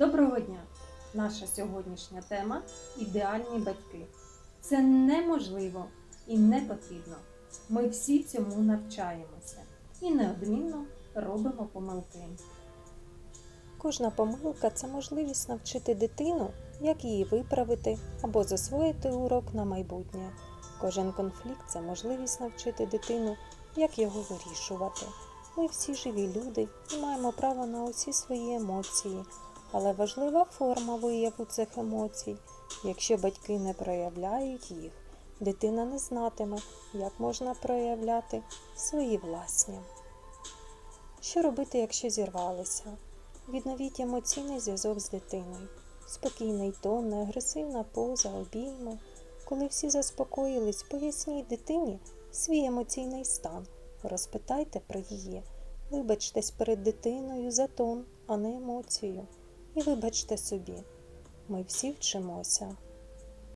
Доброго дня! Наша сьогоднішня тема ідеальні батьки. Це неможливо і не потрібно. Ми всі цьому навчаємося і неодмінно робимо помилки. Кожна помилка це можливість навчити дитину, як її виправити або засвоїти урок на майбутнє. Кожен конфлікт це можливість навчити дитину, як його вирішувати. Ми всі живі люди і маємо право на усі свої емоції, але важлива форма вияву цих емоцій. Якщо батьки не проявляють їх, дитина не знатиме, як можна проявляти свої власні. Що робити, якщо зірвалися? Відновіть емоційний зв'язок з дитиною. Спокійний тон, неагресивна поза, обійми. Коли всі заспокоїлись, поясніть дитині свій емоційний стан. Розпитайте про її. Вибачтесь перед дитиною за тон, а не емоцію. І вибачте собі. Ми всі вчимося.